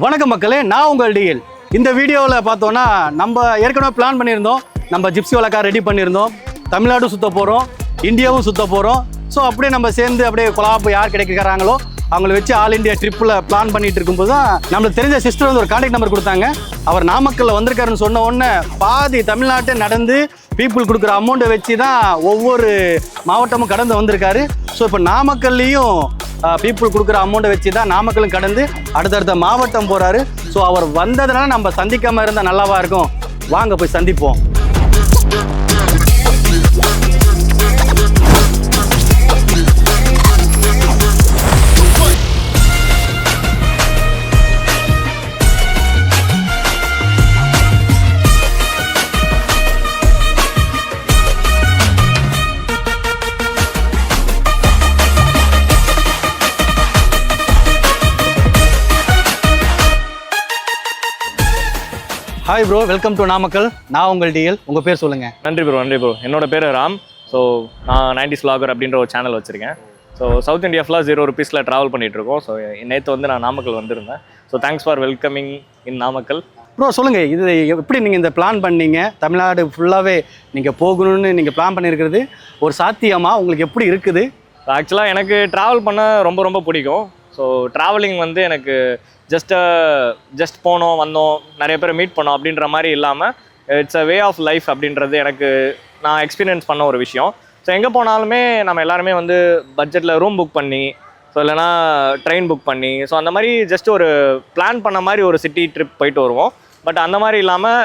வணக்கம் மக்களே நான் உங்கள் டிஎல் இந்த வீடியோவில் பார்த்தோன்னா நம்ம ஏற்கனவே பிளான் பண்ணியிருந்தோம். நம்ம ஜிப்சி வழக்கா ரெடி பண்ணியிருந்தோம். தமிழ்நாடும் சுற்ற போகிறோம் இந்தியாவும் சுற்ற போகிறோம் ஸோ அப்படியே நம்ம சேர்ந்து அப்படியே கொலாப்பு யார் கிடைக்கிறாங்களோ அவங்கள வச்சு ஆல் இந்தியா ட்ரிப்பில் பிளான் பண்ணிட்டு இருக்கும்போது தான் நம்மளுக்கு தெரிஞ்ச சிஸ்டர் வந்து ஒரு கான்டாக்ட் நம்பர் கொடுத்தாங்க. அவர் நாமக்கல்ல வந்திருக்காருன்னு சொன்ன உடனே பாதி தமிழ்நாட்டை நடந்து பீப்புள் கொடுக்குற அமௌண்ட்டை வச்சு தான் ஒவ்வொரு மாவட்டமும் கடந்து வந்திருக்காரு. ஸோ இப்போ நாமக்கல்லையும் பீப்புள் கொடுக்குற அமௌண்ட்டை வச்சு தான் நாமக்கலும் கடந்து அடுத்தடுத்த மாவட்டம் போகிறாரு ஸோ அவர் வந்ததுனால நம்ம சந்திக்காமல் இருந்தால் நல்லாவா இருக்கும்? வாங்க போய் சந்திப்போம். Hi bro welcome to Namakkal நான் உங்கள் டிஎல் உங்கள் பேர் சொல்லுங்கள் நன்றி ப்ரோ நன்றி ப்ரோ என்னோட பேர் ராம் ஸோ நான் நைன்டிஸ் vlogger அப்படின்ற ஒரு சேனல் வச்சுருக்கேன் ஸோ சவுத் இந்தியா ஃபுல்லாக ஜீரோ ருபீஸில் ட்ராவல் பண்ணிட்டு இருக்கோம் ஸோ நேற்று வந்து நான் நாமக்கல் வந்திருந்தேன் so thanks for welcoming in Namakkal bro சொல்லுங்கள் இது எப்படி நீங்கள் இந்த பிளான் பண்ணீங்க தமிழ்நாடு ஃபுல்லாகவே நீங்கள் போகணும்னு நீங்கள் பிளான் பண்ணியிருக்கிறது ஒரு சாத்தியமா உங்களுக்கு எப்படி இருக்குது ஆக்சுவலாக எனக்கு ட்ராவல் பண்ண ரொம்ப ரொம்ப பிடிக்கும். ஸோ ட்ராவலிங் வந்து எனக்கு ஜஸ்ட்டு ஜஸ்ட் uh, போனோம் வந்தோம் நிறைய பேரை மீட் பண்ணோம் அப்படின்ற மாதிரி இல்லாமல் it's a way of life அப்படின்றது எனக்கு நான் எக்ஸ்பீரியன்ஸ் பண்ண ஒரு விஷயம். ஸோ எங்கே போனாலுமே நம்ம எல்லாருமே வந்து பட்ஜெட்டில் ரூம் புக் பண்ணி ஸோ இல்லைனா ட்ரெயின் புக் பண்ணி ஸோ அந்த மாதிரி ஜஸ்ட் ஒரு பிளான் பண்ண மாதிரி ஒரு சிட்டி ட்ரிப் போயிட்டு வருவோம். பட் அந்த மாதிரி இல்லாமல்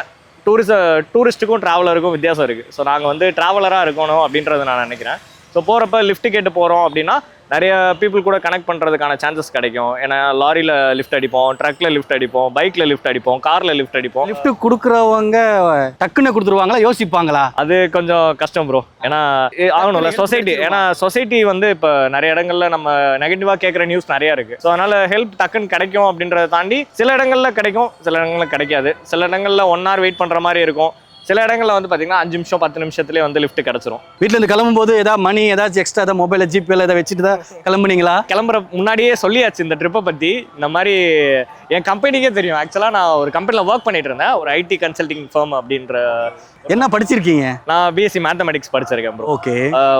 டூரிஸ்ட் டூரிஸ்ட்டுக்கும் ட்ராவலருக்கும் வித்தியாசம் இருக்குது ஸோ நாங்கள் வந்து ட்ராவலராக இருக்கணும் அப்படின்றத நான் நினைக்கிறேன். ஸோ போகிறப்ப லிஃப்ட் கேட்டு போகிறோம் அப்படின்னா நிறைய பீப்புள் கூட கனெக்ட் பண்ணுறதுக்கான சான்சஸ் கிடைக்கும். ஏன்னா லாரியில் லிஃப்ட் அடிப்போம் ட்ரக்கில் லிஃப்ட் அடிப்போம் பைக்கில் லிஃப்ட் அடிப்போம் காரில் லிஃப்ட் அடிப்போம். லிஃப்ட் கொடுக்குறவங்க டக்குன்னு கொடுத்துருவாங்களா யோசிப்பாங்களா? அது கொஞ்சம் கஷ்டம் ப்ரோ ஏன்னா ஆகணும்ல சொசைட்டி ஏன்னா சொசைட்டி வந்து இப்போ நிறைய இடங்கள்ல நம்ம நெகட்டிவாக கேட்குற நியூஸ் நிறைய இருக்கு. ஸோ அதனால ஹெல்ப் டக்குன்னு கிடைக்கும் அப்படின்றத தாண்டி சில இடங்கள்ல கிடைக்கும் சில இடங்கள்ல கிடைக்காது. சில இடங்கள்ல ஒன் ஹவர் வெயிட் பண்ற மாதிரி இருக்கும். சில இடங்கள்ல வந்து பாத்தீங்கன்னா அஞ்சு நிமிஷம் பத்து நிமிஷத்துலேயே வந்து லிஃப்ட் கிடைச்சிரும். வீட்டிலேருந்து கிளம்பும்போது ஏதாவது மணி ஏதாச்சும் எக்ஸ்ட்ரா ஏதாவது மொபைலில் ஜிபேல ஏதாவது வச்சுட்டு தான் கிளம்புனீங்களா? கிளம்புற முன்னாடியே சொல்லியாச்சு இந்த ட்ரிப்பை பற்றி இந்த மாதிரி என் கம்பெனிக்கே தெரியும். ஆக்சுவலாக நான் ஒரு கம்பெனியில் ஒர்க் பண்ணிட்டு இருந்தேன். ஒரு ஐடி கன்சல்டிங் firm அப்படின்ற என்ன படிச்சிருக்கீங்க? நான் பிஎஸ்சி மேத்தமெட்டிக்ஸ் படிச்சிருக்கேன் ப்ரோ ஓகே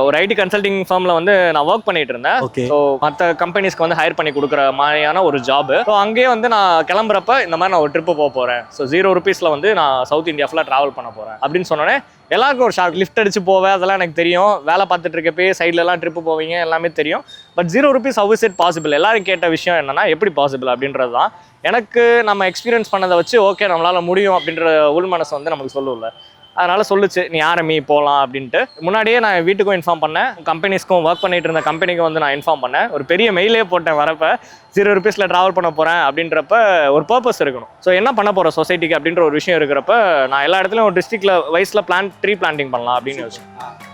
ஒரு ஐடி கன்சல்டிங் ஃபார்ம்ல வந்து நான் ஒர்க் பண்ணிட்டு இருந்தேன். ஓகே ஸோ மற்ற கம்பெனிஸ்க்கு வந்து ஹையர் பண்ணி கொடுக்குற மாதிரியான ஒரு ஜாப் ஸோ அங்கேயே வந்து நான் கிளம்புறப்ப இந்த மாதிரி நான் ஒரு ட்ரிப்பு போக போகிறேன் ஸோ ஜீரோ ருபீஸில் வந்து நான் சவுத் இந்தியா ஃபுல்லாக ட்ராவல் பண்ண போகிறேன் அப்படின்னு சொன்னோன்னே எல்லாருக்கும் ஒரு ஷாக் லிஃப்ட் அடிச்சு போவேன் அதெல்லாம் எனக்கு தெரியும். வேலை பார்த்துட்டு இருக்கப்பே சைட்லலாம் ட்ரிப்பு போவீங்க எல்லாமே தெரியும். But zero rupees how it possible எல்லாரும் கேட்ட விஷயம் என்னன்னா எப்படி பாசிபிள் அப்படின்றது தான். எனக்கு நம்ம எக்ஸ்பீரியன்ஸ் பண்ணதை வச்சு ஓகே நம்மளால முடியும் அப்படின்ற உள் மனசு வந்து நமக்கு சொல்லும்ல. அதனால் சொல்லுச்சு நீ ஆரம்பி போகலாம்? அப்படின்ட்டு. முன்னாடியே நான் வீட்டுக்கும் இன்ஃபார்ம் பண்ணேன். கம்பெனிஸ்க்கும் ஒர்க் பண்ணிட்டு இருந்த கம்பெனிக்கும் வந்து நான் இன்ஃபார்ம் பண்ணேன். ஒரு பெரிய மெயிலே போட்டேன் வரப்போ. ஜீரோ ருபீஸில் ட்ராவல் பண்ண போகிறேன் அப்படின்றப்ப ஒரு பர்பஸ் இருக்கணும். ஸோ என்ன பண்ண போகிறோம் சொசைட்டிக்கு அப்படின்ற ஒரு விஷயம் இருக்கிறப்ப நான் எல்லா இடத்துலையும் ஒரு டிஸ்ட்ரிக்ட்ல வயசில் பிளான் ட்ரீ பிளான்டிங் பண்ணலாம் அப்படின்னு யோசிச்சேன்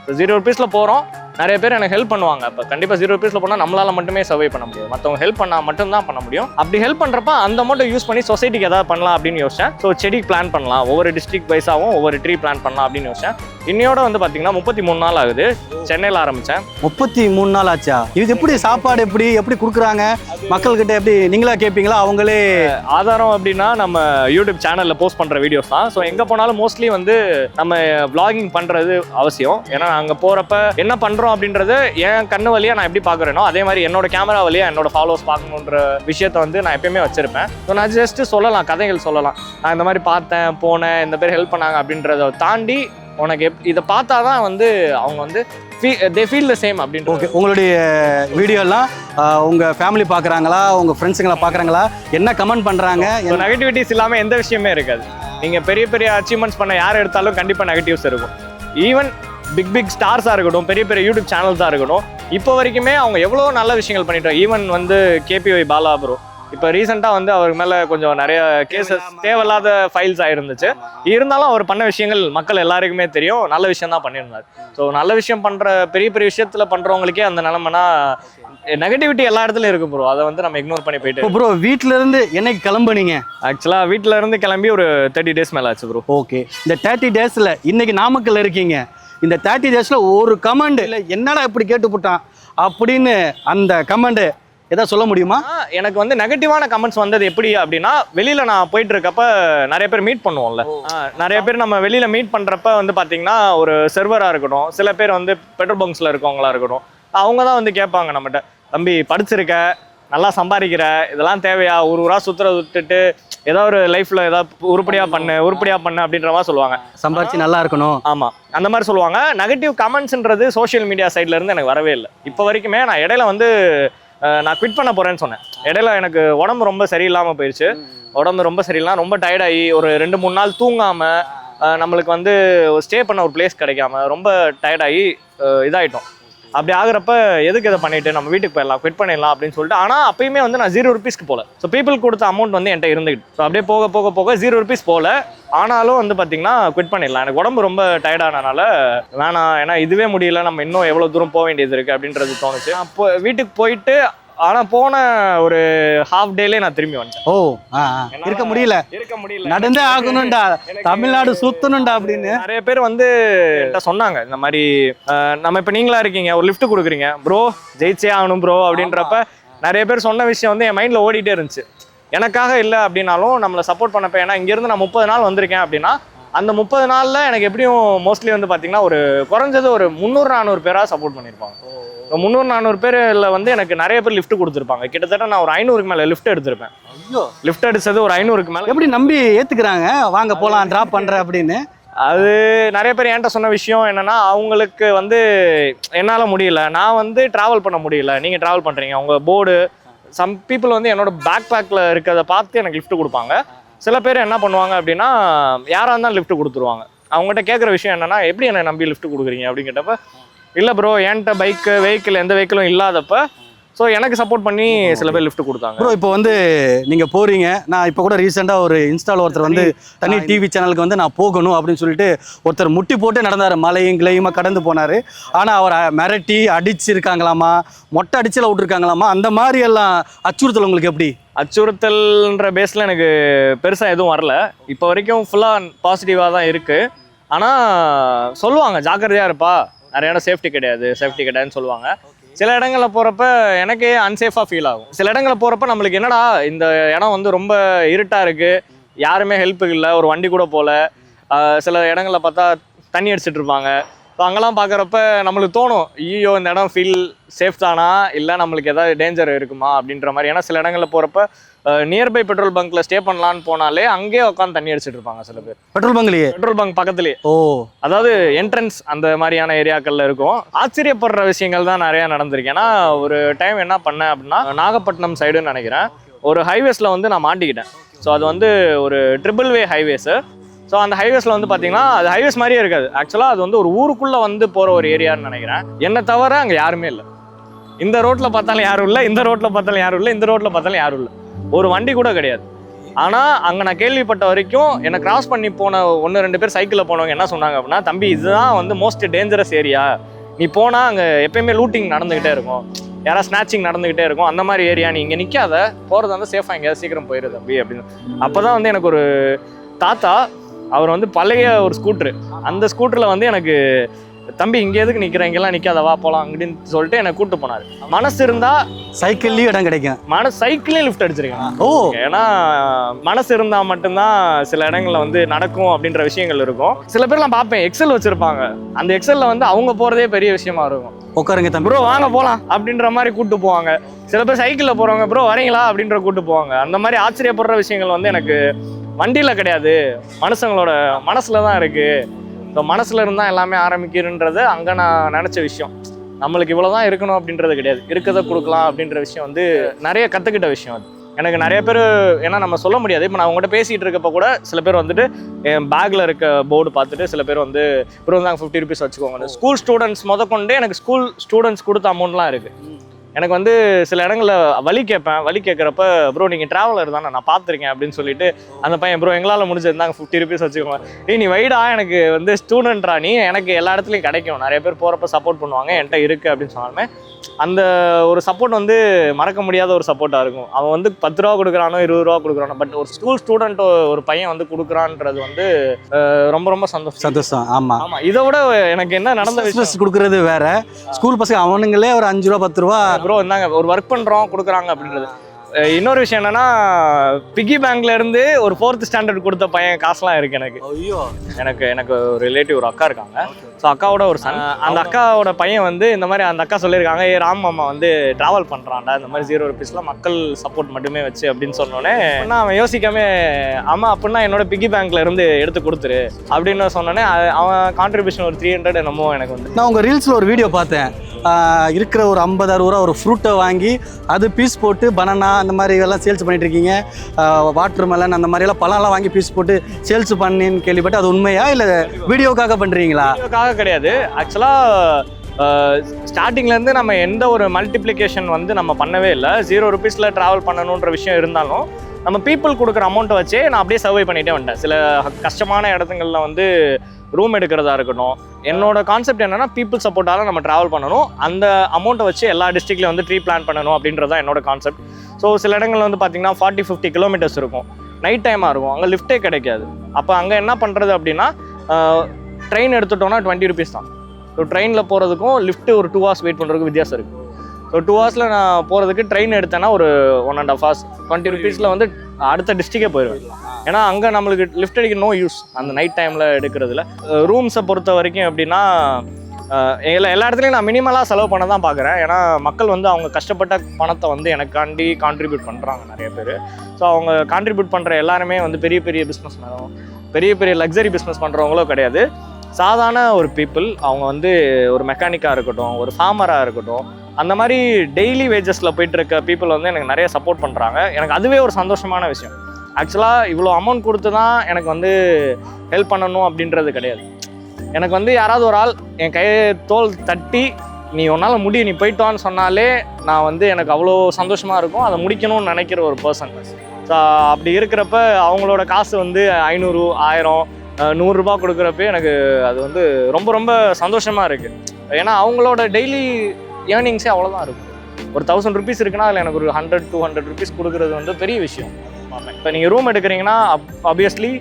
ஸோ ஜீரோ ருபீஸில் போகிறோம் நிறைய பேர் எனக்கு ஹெல்ப் பண்ணுவாங்க. இப்போ கண்டிப்பாக ஜீரோ ருபீஸில் போனால் நம்மளால் மட்டுமே சர்வை பண்ண முடியும் மற்றவங்க ஹெல்ப் பண்ணால் மட்டும்தான் பண்ண முடியும். அப்படி ஹெல்ப் பண்ணுறப்ப அந்த அமௌண்ட்டை யூஸ் பண்ணி சொசைட்டிக்கு ஏதாவது பண்ணலாம் அப்படின்னு யோசிச்சேன். ஸோ செடி பிளான் பண்ணலாம். ஒவ்வொரு டிஸ்ட்ரிக்ட் வைஸாகவும் ஒவ்வொரு ட்ரீ பிளான் பண்ணலாம் அப்படின்னு யோசிச்சேன். இன்னையோட வந்து பார்த்தீங்கன்னா முப்பத்தி மூணு நாள் ஆகுது. சென்னையில் ஆரம்பித்தேன் முப்பத்தி மூணு நாள் ஆச்சா? இது எப்படி சாப்பாடு எப்படி எப்படி கொடுக்குறாங்க? மக்கள்கிட்ட எப்படி நீங்களா கேட்பீங்களா அவங்களே ஆதாரம் அப்படின்னா நம்ம யூடியூப் சேனலில் போஸ்ட் பண்ணுற வீடியோஸ் தான். ஸோ எங்கே போனாலும் மோஸ்ட்லி வந்து நம்ம vlogging பண்ணுறது அவசியம். ஏன்னா அங்கே போகிறப்ப என்ன பண்ணுறோம் அப்படின்றது என் கண்ணு வழியாக நான் எப்படி பார்க்குறேனோ அதே மாதிரி என்னோட கேமரா வழியாக என்னோட ஃபாலோவர்ஸ் பார்க்கணுன்ற விஷயத்த வந்து நான் எப்பயுமே வச்சிருப்பேன். ஸோ நான் ஜஸ்ட் சொல்லலாம் கதைகள் சொல்லலாம். நான் இந்த மாதிரி பார்த்தேன் போனேன் இந்த பேர் ஹெல்ப் பண்ணாங்க அப்படின்றத தாண்டி உனக்கு எப் இதை பார்த்தா தான் வந்து அவங்க வந்து தே ஃபீல் த சேம் அப்படின்ற ஓகே உங்களுடைய வீடியோலாம் உங்கள் ஃபேமிலி பார்க்குறாங்களா? உங்கள் ஃப்ரெண்ட்ஸுங்களை பார்க்குறாங்களா? என்ன கமெண்ட் பண்ணுறாங்க நெகட்டிவிட்டிஸ் இல்லாமல் எந்த விஷயமே இருக்காது. நீங்கள் பெரிய பெரிய அச்சீவ்மெண்ட்ஸ் பண்ண யார் எடுத்தாலும் கண்டிப்பாக நெகட்டிவ்ஸ் இருக்கும். ஈவன் பிக் பிக் ஸ்டார்ஸாக இருக்கட்டும் பெரிய பெரிய யூடியூப் சேனல்ஸாக இருக்கட்டும் இப்போ வரைக்குமே அவங்க எவ்வளோ நல்ல விஷயங்கள் பண்ணிட்டோம். ஈவன் வந்து கேபிஒய் பாலா ப்ரோ இப்போ ரீசெண்டாக வந்து அவர் மேலே கொஞ்சம் நிறைய கேசஸ் தேவையில்லாத ஃபைல்ஸ் ஆயிருந்துச்சு. இருந்தாலும் அவர் பண்ண விஷயங்கள் மக்கள் எல்லாருக்குமே தெரியும். நல்ல விஷயம் தான் பண்ணியிருந்தார். ஸோ நல்ல விஷயம் பண்ணுற பெரிய பெரிய விஷயத்தில் பண்ணுறவங்களுக்கே அந்த நிலமைனா நெகட்டிவிட்டி எல்லா இடத்துலையும் இருக்கும் ப்ரோ அதை வந்து நம்ம இக்னோர் பண்ணி போயிட்டு ப்ரோ வீட்டிலேருந்து என்னைக்கு கிளம்புனீங்க? ஆக்சுவலாக வீட்டில் இருந்து கிளம்பி ஒரு தேர்ட்டி டேஸ் மேலே ஆச்சு ப்ரோ ஓகே இந்த தேர்ட்டி டேஸில் இன்னைக்கு நாமக்கல்ல இருக்கீங்க. இந்த தேர்ட்டி டேஸில் ஒரு கமெண்ட் இல்லை என்னடா இப்படி கேட்டு போட்டான் அப்படின்னு அந்த கமெண்ட் ஏதாவது சொல்ல முடியுமா? எனக்கு வந்து நெகட்டிவான கமெண்ட்ஸ் வந்தது எப்படி அப்படின்னா வெளியில நான் போயிட்டு இருக்கப்ப நிறைய பேர் மீட் பண்ணுவோம்ல. நிறைய பேர் நம்ம வெளியில மீட் பண்றப்ப வந்து பாத்தீங்கன்னா ஒரு செர்வரா இருக்கட்டும் சில பேர் வந்து பெட்ரோல் பங்க்ஸ்ல இருக்கவங்களா இருக்கட்டும் அவங்க தான் வந்து கேட்பாங்க நம்மகிட்ட தம்பி படிச்சிருக்க நல்லா சம்பாதிக்கிற இதெல்லாம் தேவையா? ஒரு ஊரா சுத்துறத விட்டுட்டு ஏதோ ஒரு லைஃப்ல ஏதாவது உருப்படியா பண்ணு உருப்படியா பண்ணு அப்படின்ற மாதிரி சொல்லுவாங்க. சம்பாரிச்சு நல்லா இருக்கணும். ஆமா. அந்த மாதிரி சொல்லுவாங்க. நெகட்டிவ் கமெண்ட்ஸ்ன்றது சோஷியல் மீடியா சைட்ல இருந்து எனக்கு வரவே இல்லை. இப்போ வரைக்குமே நான் இடையில வந்து நான் குவிட் பண்ண போறேன்னு சொன்னேன். இடையில எனக்கு உடம்பு ரொம்ப சரியில்லாம போயிடுச்சு உடம்பு ரொம்ப சரியில்லாம் ரொம்ப டயர்டாகி ஒரு ரெண்டு மூணு நாள் தூங்காம நம்மளுக்கு வந்து ஸ்டே பண்ண ஒரு பிளேஸ் கிடைக்காம ரொம்ப டயர்டாகி இதாயிட்டோம். அப்படி ஆகிறப்ப எதுக்கு இதை பண்ணிட்டு நம்ம வீட்டுக்கு போயிடலாம் குவிட் பண்ணிடலாம் அப்படின்னு சொல்லிட்டு ஆனால் அப்பயுமே வந்து நான் ஜீரோ ருபீஸ்க்கு போகல ஸோ பீப்புள் கொடுத்த அமௌண்ட் வந்து என்கிட்ட இருந்துக்கிட்டு ஸோ அப்படியே போக போக போக ஜீரோ ருபீஸ் போகல ஆனாலும் வந்து பார்த்தீங்கன்னா குவிட் பண்ணிடலாம். எனக்கு உடம்பு ரொம்ப டயர்டானனால வேணாம். ஏன்னா இதுவே முடியல. நம்ம இன்னும் எவ்வளோ தூரம் போக வேண்டியது இருக்குது அப்படின்றது தோணுச்சு. அப்போ வீட்டுக்கு போயிட்டு ஆனால் போன ஒரு ஹாஃப் டேலே நான் திரும்பி வந்துட்டேன். ஓ. இருக்க முடியல. இருக்க முடியல. நடந்தே ஆகணும்டா. தமிழ்நாடு சுத்தணும்டா அப்படின்னு. நிறைய பேர் வந்து சொன்னாங்க இந்த மாதிரி நம்ம இப்போ நீங்களா இருக்கீங்க ஒரு லிஃப்ட் கொடுக்குறீங்க. ப்ரோ ஜெயிச்சே ஆகணும் ப்ரோ அப்படின்றப்ப நிறைய பேர் சொன்ன விஷயம் வந்து என் மைண்டில் ஓடிட்டே இருந்துச்சு. எனக்காக இல்லை அப்படின்னாலும் நம்மளை சப்போர்ட் பண்ணப்ப ஏன்னா இங்கேருந்து நான் முப்பது நாள் வந்திருக்கேன் அப்படின்னா அந்த முப்பது நாளில் எனக்கு எப்படியும் மோஸ்ட்லி வந்து பார்த்தீங்கன்னா ஒரு குறைஞ்சது ஒரு முந்நூறு நானூறு பேராக சப்போர்ட் பண்ணியிருப்பாங்க முந்நூறு நானூறு பேரில் வந்து எனக்கு நிறைய பேர் லிஃப்ட் கொடுத்துருப்பாங்க. கிட்டத்தட்ட நான் ஒரு ஐநூறுக்கு மேலே லிஃப்ட் எடுத்திருப்பேன். லிஃப்ட் அடிச்சது ஒரு ஐநூறுக்கு மேலே. எப்படி நம்பி ஏத்துக்கிறாங்க? வாங்க போலாம் டிராப் பண்ற அப்படின்னு. அது நிறைய பேர் என்கிட்ட சொன்ன விஷயம் என்னன்னா அவங்களுக்கு வந்து என்னால் முடியல. நான் வந்து டிராவல் பண்ண முடியல. நீங்கள் டிராவல் பண்ணுறீங்க உங்க போர்டு சம் பீப்புள் வந்து என்னோட பேக் பேக்கில் இருக்கிறத பார்த்து எனக்கு லிஃப்ட் கொடுப்பாங்க. சில பேர் என்ன பண்ணுவாங்க அப்படின்னா யாராக இருந்தாலும் லிஃப்ட் கொடுத்துருவாங்க. அவங்ககிட்ட கேட்குற விஷயம் என்னென்னா எப்படி என்னை நம்பி லிஃப்ட் கொடுக்குறீங்க? அப்படிங்கிட்டப்ப இல்லை ப்ரோ என்கிட்ட பைக்கு வெஹிக்கிள் எந்த வெஹிக்கிளும் இல்லாதப்ப ஸோ எனக்கு சப்போர்ட் பண்ணி சில பேர் லிஃப்ட் கொடுத்தாங்க. ப்ரோ இப்போ வந்து நீங்க போறீங்க. நான் இப்போ கூட ரீசெண்டா ஒரு இன்ஸ்டால ஒருத்தர் வந்து தனி டிவி சேனலுக்கு வந்து நான் போகணும் அப்படின்னு சொல்லிட்டு ஒருத்தர் முட்டி போட்டு நடந்தாரு. மலையும் கிளையுமா கடந்து போனாரு. ஆனா அவர் மிரட்டி அடிச்சிருக்காங்களாமா? மொட்டை அடிச்சுல விட்டுருக்காங்களாமா? அந்த மாதிரி எல்லாம் அச்சுறுத்தல் உங்களுக்கு எப்படி? அச்சுறுத்தல்ன்ற பேஸில் எனக்கு பெருசாக எதுவும் வரல. இப்போ வரைக்கும் ஃபுல்லாக பாசிட்டிவாக தான் இருக்குது ஆனால் சொல்லுவாங்க ஜாக்கிரதையாக இருப்பா. நிறைய இடம் சேஃப்டி கிடையாது. சேஃப்டி கிடையாதுன்னு சொல்லுவாங்க. சில இடங்களில் போகிறப்ப எனக்கே அன்சேஃபாக ஃபீல் ஆகும். சில இடங்களில் போகிறப்ப நம்மளுக்கு என்னடா இந்த இடம் வந்து ரொம்ப இருட்டாக இருக்குது யாருமே ஹெல்ப்புக்கு இல்லை. ஒரு வண்டி கூட போகல சில இடங்களில் பார்த்தா தண்ணி அடிச்சிட்டு இருப்பாங்க. ஸோ அங்கெல்லாம் பார்க்குறப்ப நம்மளுக்கு தோணும் ஐயோ இந்த இடம் ஃபீல் சேஃப் தானா? இல்லை நம்மளுக்கு ஏதாவது டேஞ்சர் இருக்குமா? அப்படின்ற மாதிரி. ஏன்னா சில இடங்களில் போகிறப்ப நியர்பை பெட்ரோல் பங்க்ல ஸ்டே பண்ணலான்னு போனாலே அங்கேயே உட்காந்து தண்ணி அடிச்சிட்டு இருப்பாங்க சில பேர். பெட்ரோல் பங்க்லயே பெட்ரோல் பங்க் பக்கத்துலேயே ஓ. அதாவது என்ட்ரன்ஸ் அந்த மாதிரியான ஏரியாக்கள்ல இருக்கும். ஆச்சரியப்படுற விஷயங்கள் தான் நிறைய நடந்திருக்கு. ஏன்னா ஒரு டைம் என்ன பண்ணேன் அப்படின்னா நாகப்பட்டினம் சைடுன்னு நினைக்கிறேன். ஒரு ஹைவேஸ்ல வந்து நான் மாட்டிக்கிட்டேன். ஸோ அது வந்து ஒரு ட்ரிபிள் வே ஹைவேஸு ஸோ அந்த ஹைவேஸ்ல வந்து பார்த்தீங்கன்னா அது ஹைவேஸ் மாதிரியே இருக்காது. ஆக்சுவலாக அது வந்து ஒரு ஊருக்குள்ள வந்து போற ஒரு ஏரியான்னு நினைக்கிறேன். என்னை தவிர அங்கே யாருமே இல்லை. இந்த ரோட்ல பார்த்தாலும் யாரும் இல்லை இந்த ரோட்ல பார்த்தாலும் யாரும் இல்லை இந்த ரோட்ல பார்த்தாலும் யாரும் இல்லை. ஒரு வண்டி கூட கிடையாது. ஆனால் அங்கே நான் கேள்விப்பட்ட வரைக்கும் என்னை கிராஸ் பண்ணி போன ஒன்று ரெண்டு பேர் சைக்கிளில் போனவங்க என்ன சொன்னாங்க அப்படின்னா தம்பி இதுதான் வந்து மோஸ்ட் டேஞ்சரஸ் ஏரியா நீ போனால் அங்கே எப்பயுமே லூட்டிங் நடந்துக்கிட்டே இருக்கும். யாராவது ஸ்நாச்சிங் நடந்துக்கிட்டே இருக்கும். அந்த மாதிரி ஏரியா நீ இங்கே நிற்காத போகிறது வந்து சேஃபாக எங்கேயாவது சீக்கிரம் போயிரு தம்பி அப்படின்னு. அப்போ தான் வந்து எனக்கு ஒரு தாத்தா அவர் வந்து பழைய ஒரு ஸ்கூட்ரு அந்த ஸ்கூட்டரில் வந்து எனக்கு தம்பி இங்க எதுக்கு நிக்கிற? இங்கெல்லாம் நிக்காத வா போலாம் அப்படின்னு சொல்லிட்டு என்னை கூட்டு போனாரு. மனசு இருந்தா சைக்கிள்லயும் இடம் கிடைக்கும். மன சைக்கிளையும் லிஃப்ட் அடிச்சிருக்கேன். ஓ. ஏன்னா மனசு இருந்தா மட்டும்தான் சில இடங்கள்ல வந்து நடக்கும் அப்படின்ற விஷயங்கள் இருக்கும். சில பேர் நான் பார்ப்பேன் எக்ஸல் வச்சிருப்பாங்க. அந்த எக்ஸல்ல வந்து அவங்க போறதே பெரிய விஷயமா இருக்கும். உட்காருங்க தம்பி. ப்ரோ வாங்க போலாம் அப்படின்ற மாதிரி கூட்டு போவாங்க. சில பேர் சைக்கிள்ல போறவங்க ப்ரோ வரீங்களா? அப்படின்ற கூட்டு போவாங்க. அந்த மாதிரி ஆச்சரியப்படுற விஷயங்கள் வந்து எனக்கு வண்டியில கிடையாது. மனுஷங்களோட மனசுல தான் இருக்கு. ஸோ மனசுல இருந்தா எல்லாமே ஆரம்பிக்கிறன்றது அங்க நான் நினைச்ச விஷயம். நம்மளுக்கு இவ்வளவுதான் இருக்கணும் அப்படின்றது கிடையாது. இருக்கதை கொடுக்கலாம் அப்படின்ற விஷயம் வந்து நிறைய கத்துக்கிட்ட விஷயம் அது. எனக்கு நிறைய பேர் ஏன்னா நம்ம சொல்ல முடியாது. இப்போ நான் உங்கள்கிட்ட பேசிட்டு இருக்கப்ப கூட சில பேர் வந்துட்டு என் பேக்ல இருக்க போர்டு பார்த்துட்டு சில பேர் வந்து ப்ரோ தாங்க ஃபிஃப்டி ருபீஸ் வச்சுக்கோங்க ஸ்கூல் ஸ்டூடெண்ட்ஸ் முத கொண்டே எனக்கு ஸ்கூல் ஸ்டூடெண்ட்ஸ் கொடுத்த அமௌண்ட்லாம் இருக்கு. எனக்கு வந்து சில இடங்கள்ல வழி கேட்பேன். வழி கேட்குறப்ப ப்ரோ நீங்கள் ட்ராவலர் தானே நான் பார்த்துருக்கேன் அப்படின்னு சொல்லிட்டு அந்த பையன் ப்ரோ எங்களால் முடிஞ்சிருந்தாங்க ஃபிஃப்டி ருபீஸ் வச்சுக்கோங்க. ஏய் நீ வைடா எனக்கு வந்து ஸ்டூடெண்ட்ரா நீ? எனக்கு எல்லா இடத்துலையும் கிடைக்கும். நிறைய பேர் போகிறப்ப சப்போர்ட் பண்ணுவாங்க என்கிட்ட இருக்குது அப்படின்னு சொன்னாலுமே அந்த ஒரு சப்போர்ட் வந்து மறக்க முடியாத ஒரு சப்போர்ட்டாக இருக்கும். அவன் வந்து பத்து ரூபா கொடுக்குறானோ இருபது ரூபா கொடுக்குறானோ பட் ஒரு ஸ்கூல் ஸ்டூடெண்ட் ஒரு பையன் வந்து கொடுக்குறான்றது வந்து ரொம்ப ரொம்ப சந்தோஷம். சந்தோஷம் ஆமா. ஆமா இதை விட எனக்கு என்ன நடந்த கொடுக்கறது வேற. ஸ்கூல் பசங்க அவனுங்களே ஒரு அஞ்சு ரூபா பத்து ரூபா ப்ரோ இந்தாங்க ஒரு ஒர்க் பண்றோம் கொடுக்குறாங்க அப்படின்றது. இன்னொரு விஷயம் என்னன்னா பிகி பேங்க்ல இருந்து ஒரு ஃபோர்த் ஸ்டாண்டர்ட் கொடுத்த பையன் காசுலாம் இருக்கு எனக்கு. ஐயோ. எனக்கு எனக்கு ஒரு ரிலேட்டிவ் ஒரு அக்கா இருக்காங்க. ஸோ அக்காவோட ஒரு சன் அந்த அக்காவோட பையன் வந்து இந்த மாதிரி அந்த அக்கா சொல்லியிருக்காங்க ஏ ராம் மாமா வந்து டிராவல் பண்ணுறான்டா இந்த மாதிரி ஜீரோ ருபீஸ்ல மக்கள் சப்போர்ட் மட்டுமே வச்சு அப்படின்னு சொன்னோன்னே அவன் யோசிக்காம அம்மா அப்படின்னா என்னோட பிகி பேங்க்ல இருந்து எடுத்து கொடுத்துரு அப்படின்னு சொன்னோன்னே அவன் கான்ட்ரிபியூஷன் ஒரு த்ரீ ஹண்ட்ரட் என்னமோ எனக்கு வந்து நான் உங்கள் ரீல்ஸில் ஒரு வீடியோ பார்த்தேன். இருக்கிற ஒரு ஐம்பது அறுபது ரூபா ஒரு ஃப்ரூட்டை வாங்கி அது பீஸ் போட்டு பனானா அந்த மாதிரி இதெல்லாம் சேல்ஸ் பண்ணிகிட்ருக்கீங்க இருக்கீங்க வாட்டர் மெலன் அந்த மாதிரியெல்லாம் பழம்லாம் வாங்கி பீஸ் போட்டு சேல்ஸ் பண்ணின்னு கேள்விப்பட்டு அது உண்மையா இல்லை வீடியோக்காக பண்ணுறீங்களா வீடியோக்காக கிடையாது. ஆக்சுவலாக ஸ்டார்டிங்லேருந்து நம்ம எந்த ஒரு மல்டிப்ளிகேஷன் வந்து நம்ம பண்ணவே இல்லை. ஜீரோ ருபீஸில் ட்ராவல் பண்ணணுன்ற விஷயம் இருந்தாலும் நம்ம பீப்புள் கொடுக்குற அமௌண்ட்டை வச்சே நான் அப்படியே சர்வை பண்ணிகிட்டே வந்துட்டேன். சில கஷ்டமான இடத்துங்களில் வந்து ரூம் எடுக்கிறதா இருக்கட்டும். என்னோட கான்செப்ட் என்னன்னா பீப்புள் சப்போர்ட்டால நம்ம ட்ராவல் பண்ணணும். அந்த அமௌண்ட்டை வச்சு எல்லா டிஸ்ட்ரிக்ட்ல வந்து ட்ரீ பிளான் பண்ணணும் அப்படின்றது தான் என்னோட கான்செப்ட் ஸோ சில இடங்கள்ல வந்து பார்த்தீங்கன்னா ஃபார்ட்டி ஃபிஃப்டி கிலோமீட்டர்ஸ் இருக்கும். நைட் டைமாக இருக்கும். அங்கே லிஃப்ட்டே கிடைக்காது. அப்போ அங்கே என்ன பண்ணுறது அப்படின்னா ட்ரெயின் எடுத்துட்டோம்னா டுவெண்ட்டி ருபீஸ் தான். ஸோ ட்ரெயினில் போகிறதுக்கும் லிஃப்ட்டு ஒரு டூ ஹவர்ஸ் வெயிட் பண்ணுறதுக்கு வித்தியாசம் இருக்குது ஸோ டூ ஹவர்ஸில் நான் போகிறதுக்கு ட்ரெயின் எடுத்தேன்னா ஒரு one and half hours twenty ருபீஸில் வந்து அடுத்த டிஸ்ட்ரிக்கே போயிடுவேன் ஏன்னா அங்கே நம்மளுக்கு லிஃப்ட் அடிக்க நோ யூஸ் அந்த நைட் டைமில் எடுக்கிறதுல. ரூம்ஸை பொறுத்த வரைக்கும் எப்படின்னா எல்லா எல்லா இடத்துலையும் நான் மினிமலாக செலவு பண்ண தான் பார்க்குறேன் ஏன்னா மக்கள் வந்து அவங்க கஷ்டப்பட்ட பணத்தை வந்து எனக்காண்டி கான்ட்ரிபியூட் பண்ணுறாங்க நிறைய பேர். ஸோ அவங்க கான்ட்ரிபியூட் பண்ணுற எல்லாருமே வந்து பெரிய பெரிய பிஸ்னஸ் பெரிய பெரிய லக்ஸரி பிஸ்னஸ் பண்ணுறவங்களோ கிடையாது. சாதாரண ஒரு பீப்புள் அவங்க வந்து ஒரு மெக்கானிக்காக இருக்கட்டும் ஒரு ஃபார்மராக இருக்கட்டும் அந்த மாதிரி டெய்லி வேஜஸில் போயிட்டு இருக்க பீப்புள் வந்து எனக்கு நிறைய சப்போர்ட் பண்ணுறாங்க எனக்கு அதுவே ஒரு சந்தோஷமான விஷயம். ஆக்சுவலாக இவ்வளோ அமௌண்ட் கொடுத்து தான் எனக்கு வந்து ஹெல்ப் பண்ணணும் அப்படின்றது கிடையாது. எனக்கு வந்து யாராவது ஒரு ஆள் என் கையை தோல் தட்டி நீ உன்னால் முடியும் நீ போயிட்டான்னு சொன்னாலே நான் வந்து எனக்கு அவ்வளோ சந்தோஷமாக இருக்கும். அதை முடிக்கணும்னு நினைக்கிற ஒரு பர்சன் ஸோ அப்படி இருக்கிறப்ப அவங்களோட காசு வந்து ஐநூறு ஆயிரம் நூறுரூபா கொடுக்குறப்ப எனக்கு அது வந்து ரொம்ப ரொம்ப சந்தோஷமாக இருக்குது ஏன்னா அவங்களோட டெய்லி ஏர்னிங்ஸே அவ்வளோதான் இருக்கும். ஒரு தௌசண்ட் ருபீஸ் இருக்குன்னா அதில் எனக்கு ஒரு ஹண்ட்ரட் டூ ஹண்ட்ரட் ருபீஸ் கொடுக்குறது வந்து பெரிய விஷயம். இப்போ நீங்கள் ரூம் எடுக்கிறீங்கன்னா obviously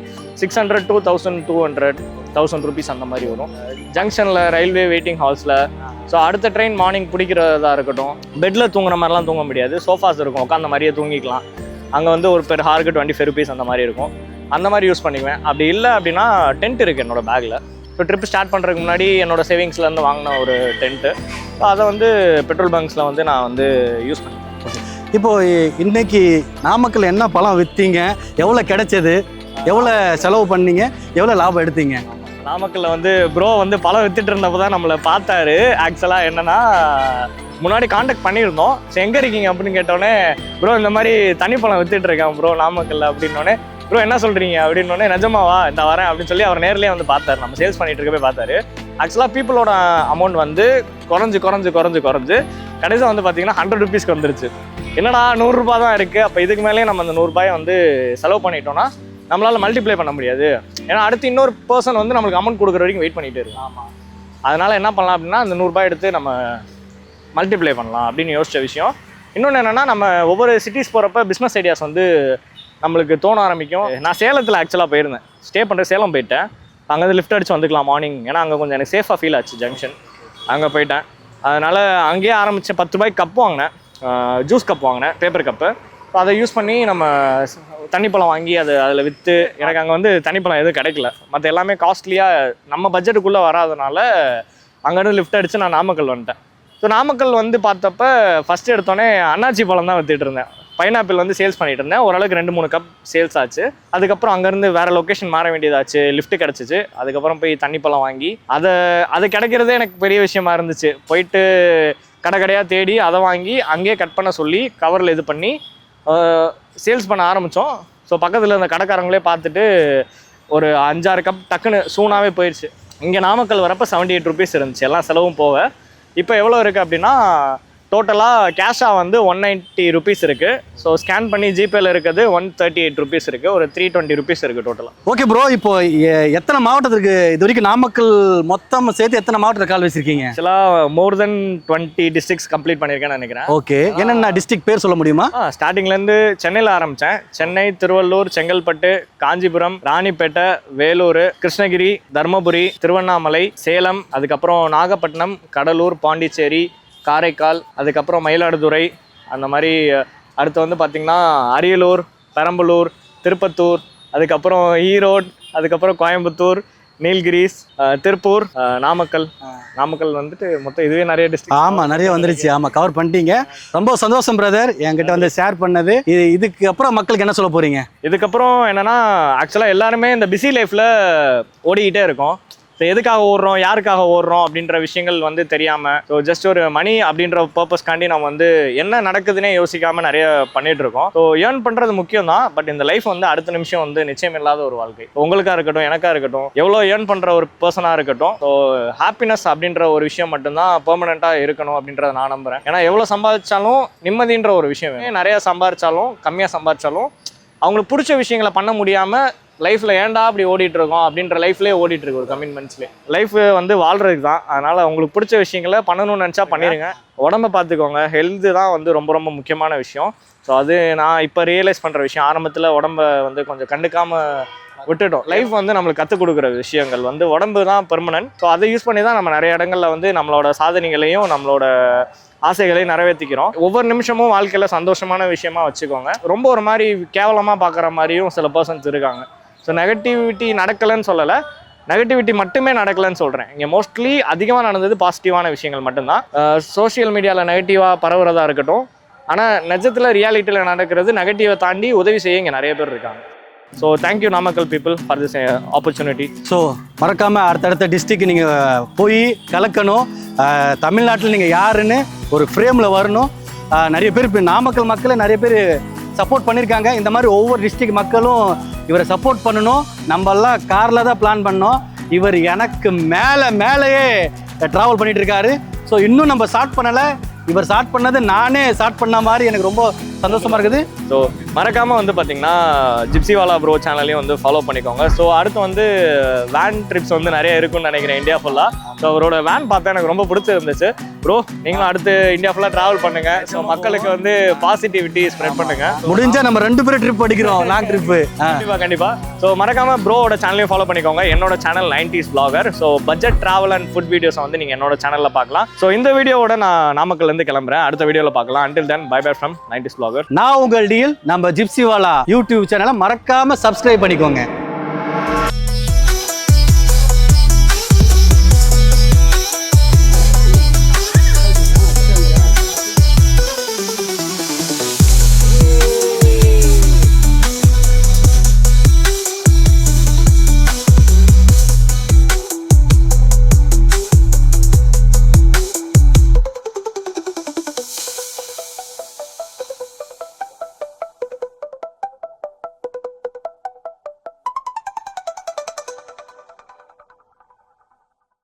six hundred two thousand two hundred thousand rupees அந்த மாதிரி வரும். ஜங்ஷனில் ரயில்வே வெயிட்டிங் ஹால்ஸில் ஸோ அடுத்த ட்ரெயின் மார்னிங் பிடிக்கிறதா இருக்கட்டும் பெட்டில் தூங்குற மாதிரிலாம் தூங்க முடியாது. சோஃபாஸ் இருக்கும் உட்காந்த மாதிரியே தூங்கிக்கலாம். அங்கே வந்து ஒரு பெர் ஹார்க்கு டுவெண்ட்டி ஃபைவ் ருபீஸ் அந்த மாதிரி இருக்கும். அந்த மாதிரி யூஸ் பண்ணிக்குவேன். அப்படி இல்லை அப்படின்னா டென்ட் இருக்குது என்னோட பேக்கில் ஸோ ட்ரிப் ஸ்டார்ட் பண்ணுறதுக்கு முன்னாடி என்னோட சேவிங்ஸ்லேருந்து வாங்கின ஒரு டென்ட்டு ஸோ அதை வந்து பெட்ரோல் பங்க்ஸில் வந்து நான் வந்து யூஸ் பண்ணிக்குவேன் இப்போ இ- இன்னைக்கு நாமக்கல் என்ன பழம் விற்றீங்க எவ்வளோ கிடைச்சது? எவ்வளோ செலவு பண்ணீங்க? எவ்வளோ லாபம் எடுத்தீங்க? நாமக்கல்ல வந்து ப்ரோ வந்து பழம் வித்துட்டு இருந்தப்போ தான் நம்மளை பார்த்தாரு. ஆக்சுவலாக என்னன்னா முன்னாடி காண்டாக்ட் பண்ணியிருந்தோம். சரி எங்கே இருக்கீங்க அப்படின்னு கேட்டோடனே ப்ரோ இந்த மாதிரி தனி பழம் வித்துட்டு இருக்கேன் ப்ரோ நாமக்கல்ல அப்படின்னோடனே ப்ரோ என்ன சொல்கிறீங்க அப்படின்னோடனே நிஜமாவா இந்த வரேன் அப்படின்னு சொல்லி அவர் நேர்லயே வந்து பார்த்தாரு. நம்ம சேல்ஸ் பண்ணிட்டு இருக்கப்பே பார்த்தாரு. ஆக்சுவலாக பீப்புளோட அமௌண்ட் வந்து குறைஞ்சு குறைஞ்சு குறைஞ்சு குறைஞ்சு கடைசியாக வந்து பார்த்தீங்கன்னா ஹண்ட்ரட் ருபீஸ்க்கு வந்துருச்சு. என்னடா நூறுரூபா தான் இருக்குது அப்போ இதுக்கு மேலேயே நம்ம அந்த நூறுரூபாயை வந்து செலவு பண்ணிட்டோம்னா நம்மளால மல்டிப்ளை பண்ண முடியாது. ஏன்னா அடுத்து இன்னொரு பர்சன் வந்து நம்மளுக்கு அமௌண்ட் கொடுக்குற வரைக்கும் வெயிட் பண்ணிட்டு இருக்கு அதனால என்ன பண்ணலாம் அப்படின்னா அந்த நூறுரூபாய் எடுத்து நம்ம மல்டிப்ளை பண்ணலாம் அப்படின்னு யோசிச்ச விஷயம். இன்னொன்று என்னன்னா நம்ம ஒவ்வொரு சிட்டிஸ் போகிறப்ப பிஸ்னஸ் ஐடியாஸ் வந்து நம்மளுக்கு தோண ஆரம்பிக்கும். நான் சேலத்தில் ஆக்சுவலாக போயிருந்தேன். ஸ்டே பண்ணுற சேலம் போயிட்டேன். அங்கேருந்து லிஃப்ட் அடிச்சு வந்துக்கலாம் மார்னிங் ஏன்னா அங்கே கொஞ்சம் எனக்கு சேஃபாக ஃபீல் ஆச்சு ஜங்ஷன் அங்கே போயிட்டேன். அதனால் அங்கேயே ஆரம்பித்த பத்து ரூபாய்க்கு கப் வாங்கினேன். ஜூஸ் கப் வாங்கினேன் பேப்பர் கப்பு ஸோ அதை யூஸ் பண்ணி நம்ம தண்ணி தண்ணிப்பழம் வாங்கி அதை அதில் விற்று எனக்கு அங்கே வந்து தண்ணிப்பழம் எதுவும் கிடைக்கல. மற்ற எல்லாமே காஸ்ட்லியாக நம்ம பட்ஜெட்டுக்குள்ளே வராதனால அங்கேருந்து லிஃப்ட் அடித்து நான் நாமக்கல் வந்துட்டேன். ஸோ நாமக்கல் வந்து பார்த்தப்ப ஃபஸ்ட்டு எடுத்தோடனே அண்ணாச்சி பழம் தான் விற்றுட்டு இருந்தேன். பைனாப்பிள் வந்து சேல்ஸ் பண்ணிட்டு இருந்தேன். ஓரளவுக்கு ரெண்டு மூணு கப் சேல்ஸ் ஆச்சு. அதுக்கப்புறம் அங்கேருந்து வேற லொக்கேஷன் மாற வேண்டியதாச்சு. லிஃப்ட் கிடச்சிச்சு. அதுக்கப்புறம் போய் தண்ணி பழம் வாங்கி அதை அது கிடைக்கிறதே எனக்கு பெரிய விஷயமா இருந்துச்சு. போயிட்டு கடை கடையாக தேடி அதை வாங்கி அங்கேயே கட் பண்ண சொல்லி கவரில் இது பண்ணி சேல்ஸ் பண்ண ஆரம்பித்தோம் ஸோ பக்கத்தில் இருந்த கடைக்காரங்களே பார்த்துட்டு ஒரு அஞ்சாறு கப் டக்குன்னு சூனாகவே போயிடுச்சு இங்கே நாமக்கல் வரப்போ செவன்டி எயிட் ருபீஸ் இருந்துச்சு. எல்லாம் செலவும் போக. இப்போ எவ்வளோ இருக்குது அப்படின்னா டோட்டலாக கேஷாக வந்து ஒன் நைன்ட்டி ருபீஸ் இருக்குது ஸோ ஸ்கேன் பண்ணி ஜிபேல இருக்குது ஒன் தேர்ட்டி எயிட் ருபீஸ் இருக்குது ஒரு த்ரீ டுவெண்ட்டி ருபீஸ் இருக்குது டோட்டலாக ஓகே ப்ரோ இப்போ எத்தனை மாவட்டத்துக்கு இது வரைக்கும் நாமக்கல் மொத்தம் சேர்த்து எத்தனை மாவட்டத்தில் கால் வச்சிருக்கீங்க? ஆக்சுவலாக more than twenty districts complete பண்ணியிருக்கேன்னு நினைக்கிறேன். ஓகே என்னென்ன டிஸ்ட்ரிக்ட் பேர் சொல்ல முடியுமா? ஸ்டார்டிங்லேருந்து சென்னையில் ஆரம்பித்தேன் சென்னை திருவள்ளூர் செங்கல்பட்டு காஞ்சிபுரம் ராணிப்பேட்டை வேலூர் கிருஷ்ணகிரி தருமபுரி திருவண்ணாமலை சேலம் அதுக்கப்புறம் நாகப்பட்டினம் கடலூர் பாண்டிச்சேரி காரைக்கால் அதுக்கப்புறம் மயிலாடுதுறை அந்த மாதிரி அடுத்து வந்து பார்த்திங்கன்னா அரியலூர் பெரம்பலூர் திருப்பத்தூர் அதுக்கப்புறம் ஈரோடு அதுக்கப்புறம் கோயம்புத்தூர் நீல்கிரிஸ் திருப்பூர் நாமக்கல். நாமக்கல் வந்துட்டு மொத்தம் இதுவே நிறைய டிஸ்ட்ரிக்ட் ஆமா நிறைய வந்துருச்சு. ஆமா கவர் பண்ணிட்டீங்க. ரொம்ப சந்தோஷம் பிரதர் என்கிட்ட வந்து ஷேர் பண்ணது. இது இதுக்கு அப்புறம் மக்களுக்கு என்ன சொல்ல போறீங்க? இதுக்கப்புறம் என்னன்னா ஆக்சுவலாக எல்லாருமே இந்த பிஸி லைஃப்பில் ஓடிக்கிட்டே இருக்கோம். எதுக்காக ஓடுறோம்? யாருக்காக ஓடுறோம்? அப்படின்ற விஷயங்கள் வந்து தெரியாமல் ஸோ ஜஸ்ட் ஒரு மணி அப்படின்ற பர்பஸ்க்காண்டி நம்ம வந்து என்ன நடக்குதுன்னே யோசிக்காமல் நிறைய பண்ணிட்டு இருக்கோம். ஸோ ஏர்ன் பண்ணுறது முக்கியம் தான் பட் இந்த லைஃப் வந்து அடுத்த நிமிஷம் வந்து நிச்சயம் இல்லாத ஒரு வாழ்க்கை. உங்களுக்காக இருக்கட்டும் எனக்காக இருக்கட்டும் எவ்வளோ ஏர்ன் பண்ணுற ஒரு பர்சனாக இருக்கட்டும் ஸோ ஹாப்பினஸ் அப்படின்ற ஒரு விஷயம் மட்டும்தான் பெர்மனெண்ட்டாக இருக்கணும் அப்படின்றத நான் நம்புகிறேன் ஏன்னா எவ்வளோ சம்பாதிச்சாலும் நிம்மதின்ற ஒரு விஷயம் நிறையா சம்பாதிச்சாலும் கம்மியாக சம்பாதிச்சாலும் அவங்களுக்கு பிடிச்ச விஷயங்களை பண்ண முடியாமல் லைஃப்பில் ஏன்டா அப்படி ஓடிட்டு இருக்கோம் அப்படின்ற லைஃப்லேயே ஓடிட்டுருக்கு ஒரு கமிட்மெண்ட்ஸ்லேயே லைஃப் வந்து வாழ்கிறதுக்கு தான். அதனால் உங்களுக்கு பிடிச்ச விஷயங்களை பண்ணணும்னு நினச்சா பண்ணிடுங்க உடம்ப பார்த்துக்கோங்க. ஹெல்த்து தான் வந்து ரொம்ப ரொம்ப முக்கியமான விஷயம். ஸோ அது நான் இப்போ ரியலைஸ் பண்ணுற விஷயம். ஆரம்பத்தில் உடம்ப வந்து கொஞ்சம் கண்டுக்காமல் விட்டுட்டோம். லைஃப் வந்து நம்மளுக்கு கற்றுக் கொடுக்குற விஷயங்கள் வந்து உடம்பு தான் பெர்மனன்ட் ஸோ அதை யூஸ் பண்ணி தான் நம்ம நிறைய இடங்கள்ல வந்து நம்மளோட சாதனைகளையும் நம்மளோட ஆசைகளையும் நிறைவேற்றிக்கிறோம் ஒவ்வொரு நிமிஷமும் வாழ்க்கையில் சந்தோஷமான விஷயமா வச்சுக்கோங்க. ரொம்ப ஒரு மாதிரி கேவலமாக பார்க்குற மாதிரியும் சில பர்சன்ஸ் இருக்காங்க. ஸோ நெகட்டிவிட்டி நடக்கலைன்னு சொல்லலை. நெகட்டிவிட்டி மட்டுமே நடக்கலைன்னு சொல்கிறேன் இங்கே மோஸ்ட்லி அதிகமாக நடந்தது பாசிட்டிவான விஷயங்கள் மட்டும்தான். சோஷியல் மீடியாவில் நெகட்டிவாக பரவுறதா இருக்கட்டும். ஆனால் நிஜத்தில் ரியாலிட்டியில் நடக்கிறது நெகட்டிவை தாண்டி உதவி செய்ய இங்கே நிறைய பேர் இருக்காங்க. So thank you Namakkal people for this opportunity so மறக்காமல் அடுத்தடுத்த டிஸ்ட்ரிக்ட் நீங்கள் போய் கலக்கணும். Uh, தமிழ்நாட்டில் நீங்கள் யாருன்னு ஒரு ஃப்ரேமில் வரணும். Uh, நிறைய பேர் இப்போ நாமக்கல் மக்களை நிறைய பேர் சப்போர்ட் பண்ணியிருக்காங்க இந்த மாதிரி ஒவ்வொரு டிஸ்ட்ரிக்ட் மக்களும் இவரை சப்போர்ட் பண்ணணும். நம்மெல்லாம் காரில் தான் பிளான் பண்ணோம். இவர் எனக்கு மேலே மேலேயே ட்ராவல் பண்ணிட்டு இருக்காரு ஸோ இன்னும் நம்ம ஸ்டார்ட் பண்ணலை. இவர் ஸ்டார்ட் பண்ணது நானே ஸ்டார்ட் பண்ண மாதிரி எனக்கு ரொம்ப சந்தோஷமா இருக்குது. ஸோ மறக்காமல் வந்து பார்த்தீங்கன்னா ஜிப்சிவாலா ப்ரோ சேனலையும் வந்து ஃபாலோ பண்ணிக்கோங்க. ஸோ அடுத்து வந்து வேன் ட்ரிப்ஸ் வந்து நிறைய இருக்கும்னு நினைக்கிறேன் இந்தியா ஃபுல்லாக ஸோ அவரோட வேன் பார்த்தா எனக்கு ரொம்ப பிடிச்சிருந்துச்சு. ப்ரோ நீங்களும் அடுத்து இந்தியா ஃபுல்லாக ட்ராவல் பண்ணுங்க. ஸோ மக்களுக்கு வந்து பாசிட்டிவிட்டி ஸ்ப்ரெட் பண்ணுங்க. முடிஞ்சா நம்ம ரெண்டு பேரும் ட்ரிப் அடிக்கிறோம் லாங் ட்ரிப்பு கண்டிப்பா கண்டிப்பா. ஸோ மறக்காம ப்ரோவோட சேனலையும் ஃபாலோ பண்ணிக்கோங்க. என்னோட channel nineties vlogger so budget travel and food videos வந்து நீங்க என்னோட சேனல்ல பார்க்கலாம். ஸோ இந்த வீடியோவோட நான் நாமக்கல்ல இருந்து கிளம்புறேன். அடுத்த வீடியோல பார்க்கலாம். Until then bye bye from nineties vlogger நான் உங்கள் டீல் நம்ம ஜிப்சிவாலா யூடியூப் சேனலை மறக்காம சப்ஸ்கிரைப் பண்ணிக்கோங்க.